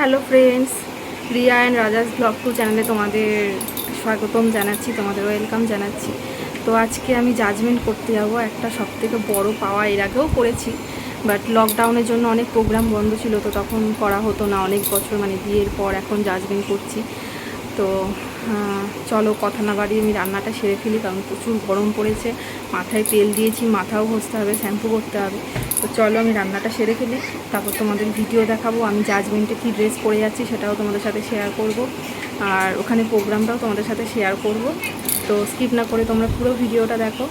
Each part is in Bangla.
Hello friends Riya and Rajas blog two চ্যানেলে তোমাদের স্বাগতম জানাচ্ছি, তোমাদের ওয়েলকাম জানাচ্ছি। তো আজকে আমি জাজমেন্ট করতে যাব, একটা সব থেকে বড়ো পাওয়া এর আগেও করেছি বাট লকডাউনের জন্য অনেক প্রোগ্রাম বন্ধ ছিল, তো তখন করা হতো না, অনেক বছর মানে বিয়ের পর এখন জাজমেন্ট করছি। তো চলো কথা না বাড়িয়ে আমি রান্নাটা সেরে ফেলি, কারণ প্রচুর গরম পড়েছে, মাথায় তেল দিয়েছি, মাথাও ঘষতে হবে শ্যাম্পু করতে হবে। তো চলো আমি রান্নাটা সেরে ফেলি। তারপর তোমাদের ভিডিও দেখাবো। আমি জাজমেন্টে কী ড্রেস পরে যাচ্ছি সেটাও তোমাদের সাথে শেয়ার করব। আর ওখানে প্রোগ্রামটাও তোমাদের সাথে শেয়ার করব। তো স্কিপ না করে তোমরা পুরো ভিডিওটা দেখো।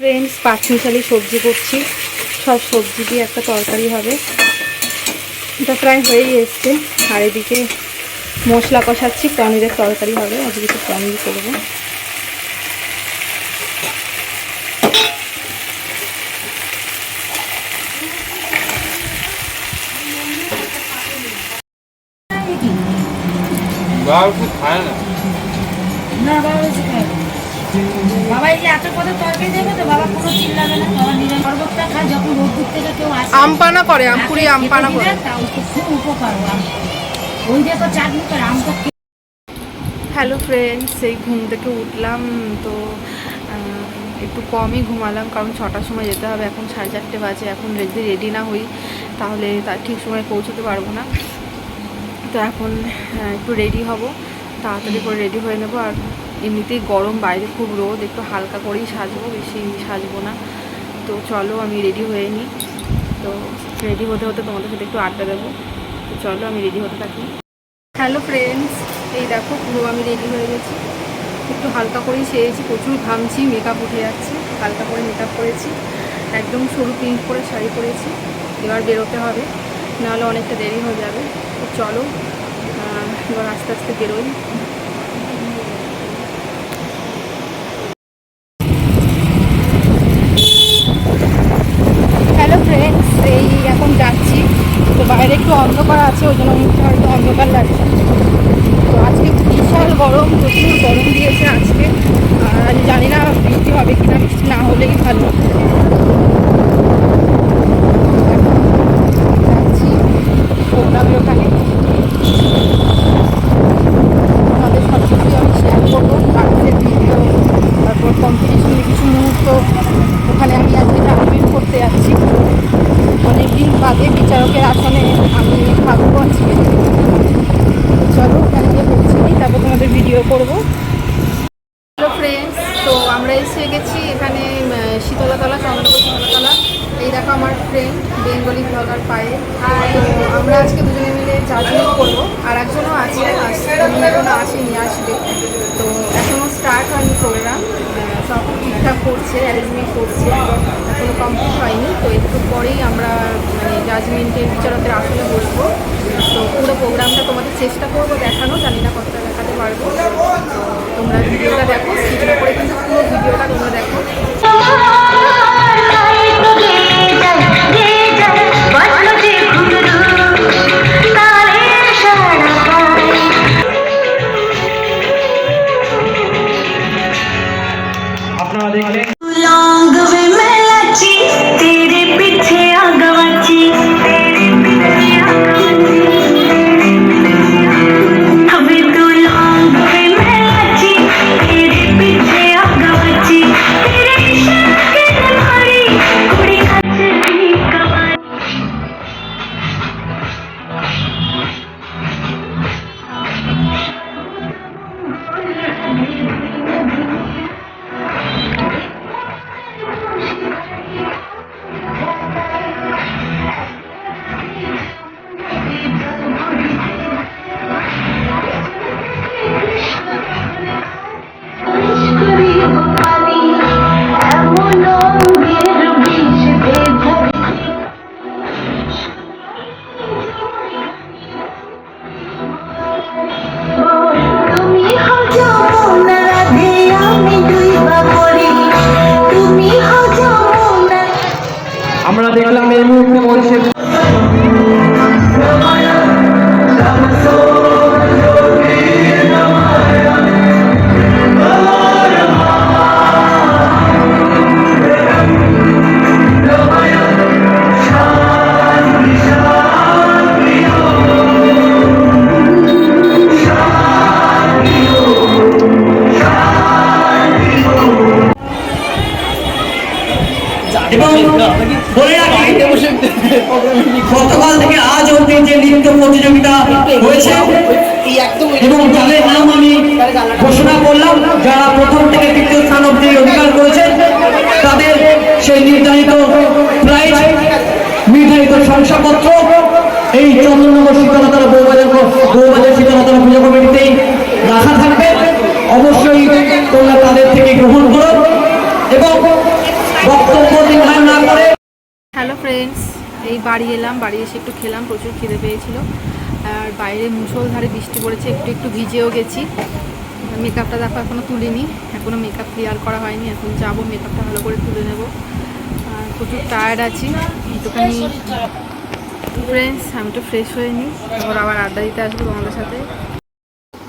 ফ্রেন্ডস পাঁচমিশালি সবজি করছি। সব সবজি দিয়ে একটা তরকারি হবে। এটা প্রায় হয়েই এসছে। আর এদিকে মশলা কষাচ্ছি, পনিরের তরকারি হবে। আজকে একটু পনির করব। বাবা খায় না। না বাবা বেশি খায় না। বাবা এই এত কত তরকারি দেবে তো বাবা কোনো চিল্লাবে না বাবা নিজের শরবতটা খায় যখন রোদ্দুর থেকে কেউ আসে। আমপানা করে আমপুরি আমপানা করে দিলে তাও তো খুব উপকার ওই দেখো চাটনি করে আম হ্যালো ফ্রেন্ডস সেই ঘুম থেকে উঠলাম তো একটু কমই ঘুমালাম কারণ ছটার সময় যেতে হবে এখন সাড়ে চারটে বাজে এখন যদি রেডি না হই তাহলে তার ঠিক সময় পৌঁছতে পারব না। তো এখন আহ, একটু রেডি হব। তাড়াতাড়ি করে রেডি হয়ে নেব। আর এমনিতেই গরম বাইরে খুব রোদ একটু হালকা করেই সাজবো বেশি সাজবো না। তো চলো আমি রেডি হয়ে নিই। তো রেডি হতে হতে তোমাদের সাথে একটু আড্ডা দেবো। তো চলো আমি রেডি হতে থাকি। হ্যালো ফ্রেন্ডস এই দেখো পুরো আমি রেডি হয়ে গেছি। একটু হালকা করেই সেরেছি প্রচুর ঘামছি মেকআপ উঠে যাচ্ছে। হালকা করে মেকআপ করেছি। একদম সরু পিঙ্ক করে শাড়ি পরেছি। এবার বেরোতে হবে নাহলে অনেকটা দেরি হয়ে যাবে। চলো এবার আস্তে আস্তে বেরোই। হ্যালো এই এখন যাচ্ছি। তো বাইরে একটু অন্ধকার আছে, ওই জন্য অন্ধকার লাগছে তো আজকে বিশাল গরম, প্রচুর গরম দিয়েছে আজকে। আর জানি না বৃষ্টি হবে কিনা, বৃষ্টি না হলেই ভালো যাচ্ছি প্রোগ্রামের ওখানে আমাদের সব কিছুই আমি শেয়ার করব ডান্সের ভিডিও তারপর কম্পিটিশনের কিছু মুহূর্ত ওখানে আমি আজকে জামিন করতে যাচ্ছি। অনেকদিন বাদে বিচারকের আসনে আমি থাকব আজকে। চলো, ওখানে গিয়ে পৌঁছে তারপর তোমাদের ভিডিও করব। ফ্রেন্ডস তো আমরা এসে গেছি এখানে শীতলতলা শীতলাতলা চন্দ্রপুর শীতলাতলা এই দেখো আমার ফ্রেন্ড বেঙ্গলি ব্লগার পায়ে। তো আমরা আজকে দুজনে মিলে জাজমেন্ট করব। আর একজনও আছে আসেনি আসবে। তো এখনও স্টার্ট হয়নি প্রোগ্রাম সব ঠিকঠাক করছে অ্যারেঞ্জমেন্ট করছে। এখনও কমপ্লিট হয়নি। তো একটু পরেই আমরা মানে জাজমেন্টের বিচারকের আসলে বসবো। তো পুরো প্রোগ্রামটা তোমাদের চেষ্টা করব দেখানো। জানি না কতটা দেখাতে পারব। তোমরা ভিডিওটা দেখো স্কিপ করে কিন্তু পুরো ভিডিওটা তোমরা দেখো। গতকাল থেকে আজ অব্দি যে নৃত্য প্রতিযোগিতা হয়েছে, এবং যাদের নাম আমি ঘোষণা করলাম, যারা প্রথম থেকে তৃতীয় স্থান অব্দি অধিকার করেছেন, তাদের সেই নির্ধারিত প্রাইজ নির্ধারিত শংসাপত্র এই চন্দ্রনগর বৌবাজার বৌবাজার শীতলতলা পুজো কমিটিতেই রাখা থাকবে অবশ্যই তোমরা তাদের থেকে গ্রহণ করো এবং বক্তব্য দীর্ঘায়ন না করে হ্যালো ফ্রেন্ডস এই বাড়ি এলাম বাড়ি এসে একটু খেলাম, প্রচুর খিদে পেয়েছিল। আর বাইরে মুষলধারে বৃষ্টি পড়েছে, একটু একটু ভিজেও গেছি। মেকআপটা দেখো এখনও তুলিনি। এখনও মেকআপ ক্লিয়ার করা হয়নি, এখন যাব, মেকআপটা ভালো করে তুলে নেব। আর প্রচুর টায়ার্ড আছি। একটুখানি ফ্রেন্ডস আমি একটু ফ্রেশ হয়ে নিই তারপর আবার আড্ডা দিতে আসব তোমাদের সাথে।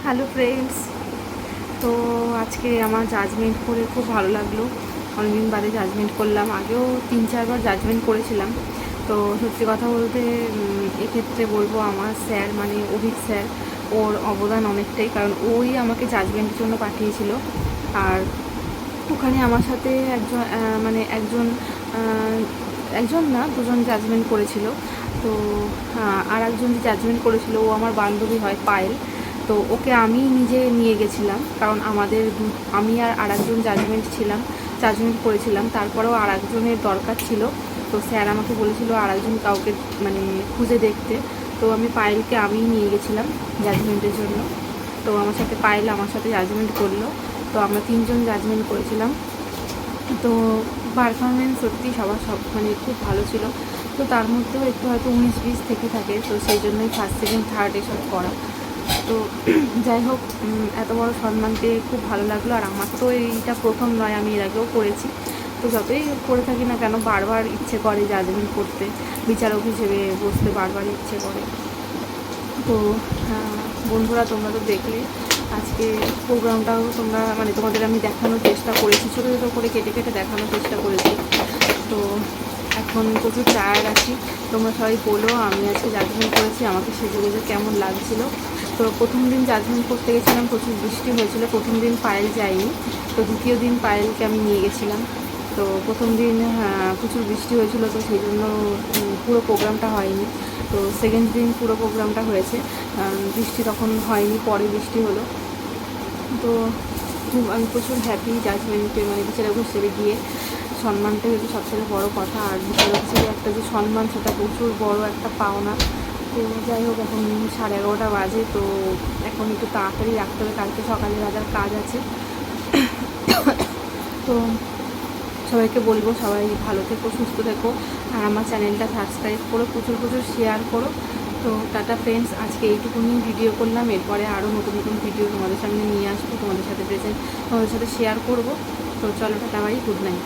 হ্যালো ফ্রেন্ডস তো আজকে আমার জাজমেন্ট করে খুব ভালো লাগল। অনেকদিন বাদে জাজমেন্ট করলাম। আগেও তিন চারবার জাজমেন্ট করেছিলাম। তো সত্যি কথা বলতে এক্ষেত্রে বলব আমার স্যার মানে অভিক স্যার ওর অবদান অনেকটাই কারণ ওই আমাকে জাজমেন্টের জন্য পাঠিয়েছিল। আর ওখানে আমার সাথে একজন মানে একজন একজন না দুজন জাজমেন্ট করেছিল। তো আহ, আর একজন যে জাজমেন্ট করেছিল ও আমার বান্ধবী হয় পায়েল। তো ওকে আমি নিজে নিয়ে গেছিলাম কারণ আমাদের আমি আর আরেকজন জাজমেন্ট ছিলাম জাজমেন্ট করেছিলাম। তারপরেও আর একজনের দরকার ছিল। তো স্যার আমাকে বলেছিল আর একজন কাউকে মানে খুঁজে দেখতে। তো আমি পায়েলকে আমিই নিয়ে গেছিলাম জাজমেন্টের জন্য। তো আমার সাথে পায়েল আমার সাথে জাজমেন্ট করল। তো আমরা তিনজন জাজমেন্ট করেছিলাম। তো পারফরমেন্স সত্যি সবার সব মানে খুব ভালো ছিল। তো তার মধ্যেও একটু হয়তো উনিশ বিশ থেকে থাকে, তো সেই জন্যই ফার্স্ট সেকেন্ড থার্ড এসব করা। তো যাই হোক এত বড় সম্মান পেয়ে খুব ভালো লাগল। আর আমার তো এইটা প্রথম নয়, আমি এর আগেও করেছি। তো যতই করে থাকি না কেন বারবার ইচ্ছে করে জাজমেন্ট করতে। বিচারক হিসেবে বসতে বারবার ইচ্ছে করে। তো আহ, বন্ধুরা তোমরা তো দেখলে আজকে প্রোগ্রামটাও তোমরা মানে তোমাদের আমি দেখানোর চেষ্টা করেছি ছোটো ছোটো করে কেটে কেটে দেখানোর চেষ্টা করেছি। তো এখন প্রচুর টায়ার্ড আছি। তোমরা সবাই বলো আমি আজকে জাজমেন্ট করেছি আমাকে সেজে গুজে কেমন লাগছিল? তো প্রথম দিন জাজমেন্ট করতে গেছিলাম প্রচুর বৃষ্টি হয়েছিল। প্রথম দিন পায়েল যাইনি তো দ্বিতীয় দিন পায়েলকে আমি নিয়ে গেছিলাম। তো প্রথম দিন হ্যাঁ, প্রচুর বৃষ্টি হয়েছিল তো সেই জন্য পুরো প্রোগ্রামটা হয়নি। তো সেকেন্ড দিন পুরো প্রোগ্রামটা হয়েছে। বৃষ্টি তখন হয়নি পরে বৃষ্টি হলো। তো আমি প্রচুর হ্যাপি জাজমেন্টে মানে বিচারক হিসেবে গিয়ে সম্মানটা হচ্ছে সবথেকে বড় কথা। আর বিচারক হিসেবে একটা যে সম্মান সেটা প্রচুর বড় একটা পাওনা। তো যাই হোক এখন সাড়ে এগারোটা বাজে তো এখন একটু তাড়াতাড়ি রাখতে হবে। কালকে সকালে বাজার কাজ আছে। তো সবাইকে বলব, সবাই ভালো থেকো, সুস্থ থেকো, আর আমার চ্যানেলটা সাবস্ক্রাইব করো, প্রচুর প্রচুর শেয়ার করো। তো টাটা ফ্রেন্ডস আজকে এইটুকুনি ভিডিও করলাম, এরপরে আরও নতুন নতুন ভিডিও তোমাদের সামনে নিয়ে আসব, তোমাদের সাথে প্রেজেন্ট তোমাদের সাথে শেয়ার করব। তো চলো, টাটা বাই গুড নাইট